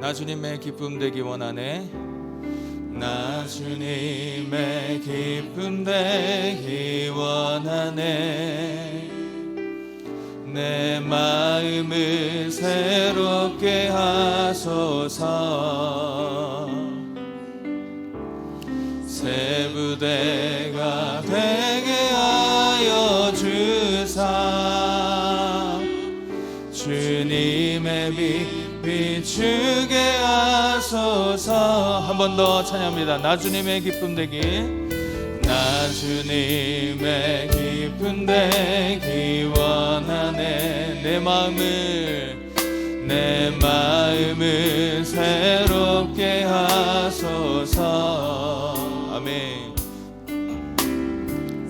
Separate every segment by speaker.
Speaker 1: 나 주님의 기쁨 되기 원하네. 나 주님의 기쁨 되기 원하네. 내 마음을 새롭게 하소서 비추게 하소서. 한 번 더 찬양합니다. 나 주님의 기쁨 되기. 나 주님의 기쁨 되기 원하네. 내 마음을 내 마음을 새롭게 하소서. 아멘.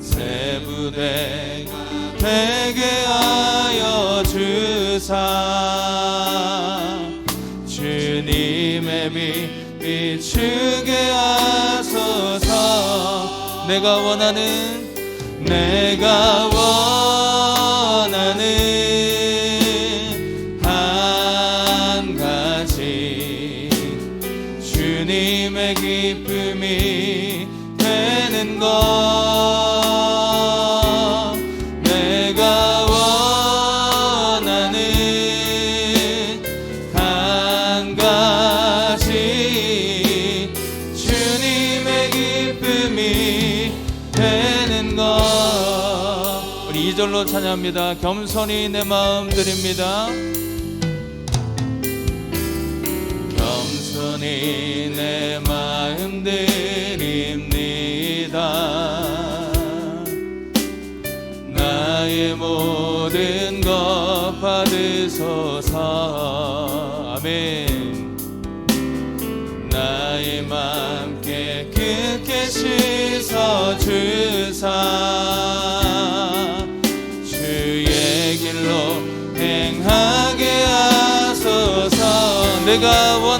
Speaker 1: 새 부대가 되게 하여 주사 비추게 하소서. 내가 원하는 내가 원하는 한 가지 주님의 기쁨 2절로 찬양합니다. 겸손히 내 마음 드립니다. 겸손히 내 마음 드립니다. 나의 모든 것 받으소서. 아멘. 나의 맘 깨끗게 씻어 주사 하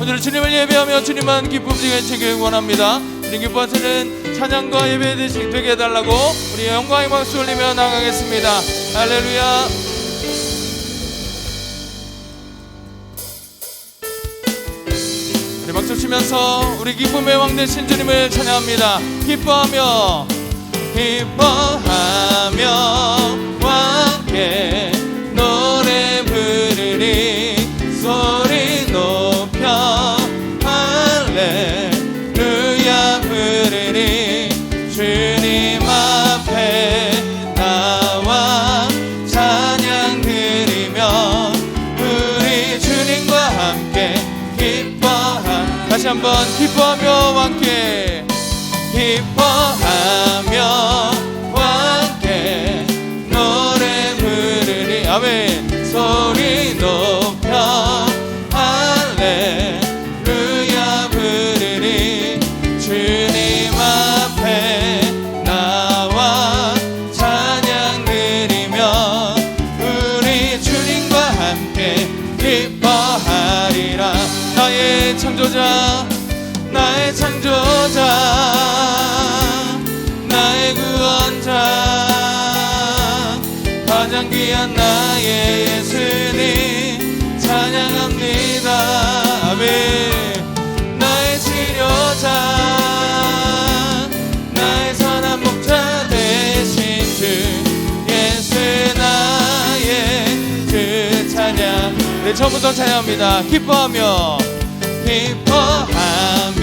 Speaker 1: 오늘 주님을 예배하며 주님만 기쁨지게 지기 원합니다. 우리 기뻐하시는 찬양과 예배 되게 해달라고 우리 영광의 박수 올리며 나가겠습니다. 할렐루야. 박수 치면서 우리 기쁨의 왕 되신 주님을 찬양합니다. 기뻐하며 기뻐하며 함께 한번 기뻐 나의 창조자 나의 구원자 가장 귀한 나의 예수님 찬양합니다. 아멘. 나의 치료자 나의 선한 목자 되신 주 예수 나의 그 찬양. 네 처음부터 찬양합니다. 기뻐하며 기뻐하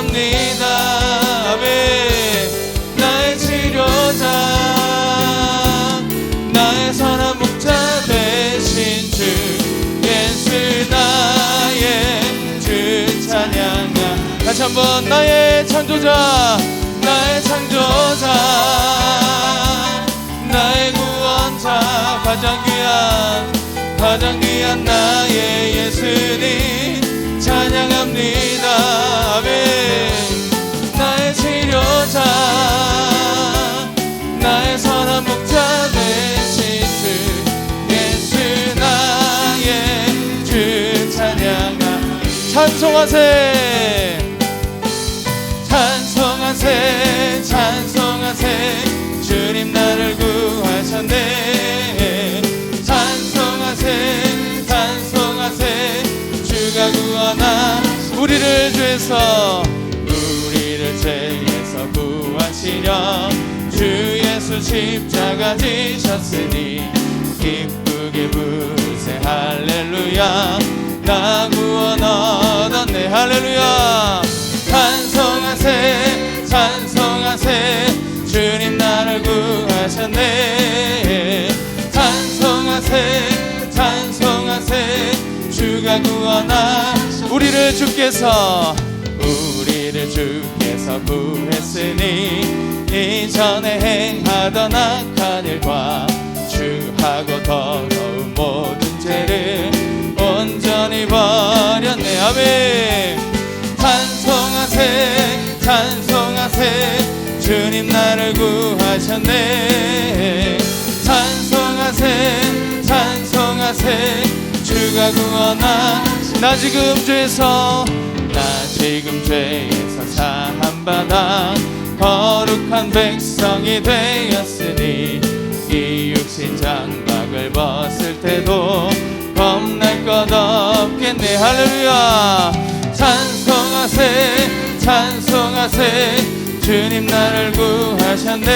Speaker 1: 찬양합니다. 아멘. 나의 치료자 나의 선한 목자 되신 주 예수 나의 주 찬양하 다시 한번 나의 창조자 나의 창조자 나의 구원자 가장 귀한 가장 귀한 나의 예수님 찬양합니다 찬송하세. 찬송하세 찬송하세. 주님 나를 구하셨네. 찬송하세 찬송하세. 주가 구하나 우리를 죄에서 우리를 죄에서 구하시려. 주 예수 십자가 지셨으니 기쁘게 부세 할렐루야. 나 구원 얻었네 할렐루야. 찬송하세 찬송하세. 주님 나를 구하셨네. 찬송하세 찬송하세. 주가 구하나 우리를 주께서 우리를 주께서 구했으니 이전에 행하던 악한 일과 주하고 더러운 모든 죄를 온전히 버렸네. 아멘. 찬송하세 찬송하세 주님 나를 구하셨네. 찬송하세 찬송하세 주가 구원하 나 지금 죄에서 나 지금 죄에서 사함받아 거룩한 백성이 되었으니 이 육신 장막을 벗을 때도 겁날 것 없겠네 할렐루야. 찬송하세 찬송하세. 주님 나를 구하셨네.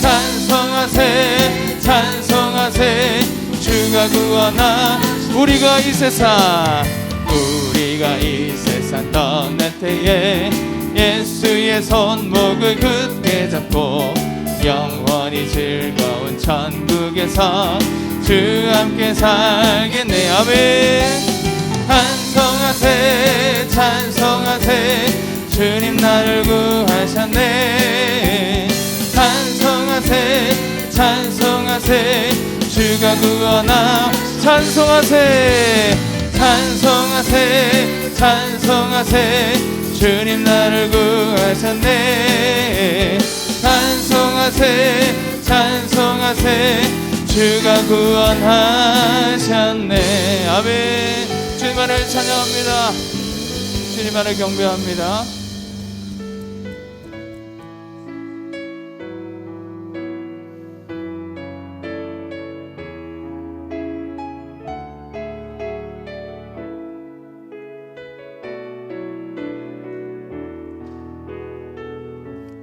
Speaker 1: 찬송하세 찬송하세. 주가 구원하 우리가 이 세상 우리가 이 세상 떠날 때에 예수의 손목을 굳게 잡고 영원히 즐거운 천국에서 주 함께 살겠네. 아멘. 찬송하세 찬송하세. 주님 나를 구하셨네. 찬송하세 찬송하세. 주가 구원하 찬송하세 찬송하세 찬송하세. 주님 나를 구하셨네 찬송하세 찬송하세. 주가 구원하셨네. 아멘. 주님만을 찬양합니다. 주님만을 경배합니다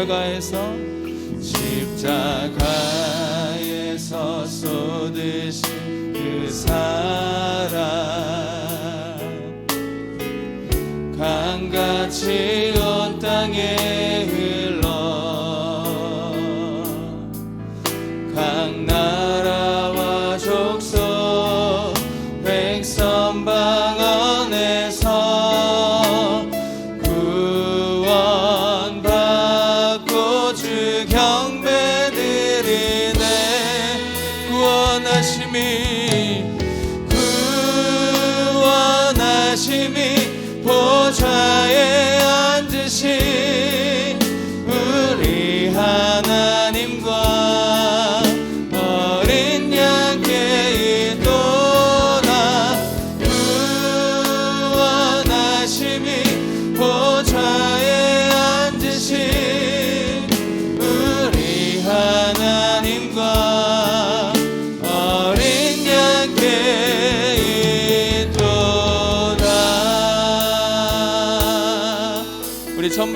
Speaker 1: 십자가에서 십자가에서 쏟으신 그 사랑. 강같이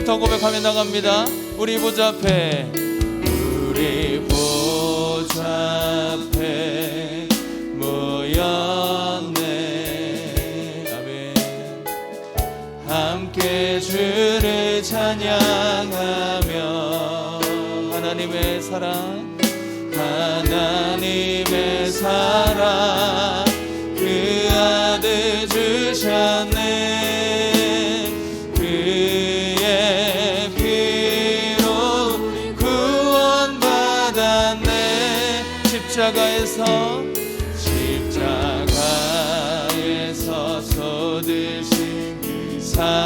Speaker 1: 우리부터 고백하며 나갑니다. 우리 보좌 앞에 우리 보좌 앞에 모였네. 아멘. 함께 주를 찬양하며 하나님의 사랑 하나님의 사랑.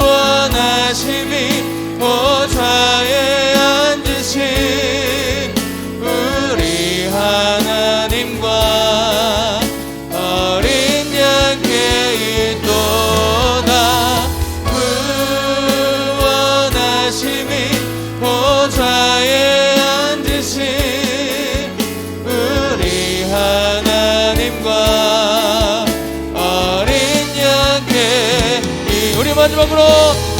Speaker 1: 구원하심이 오좌 마지막으로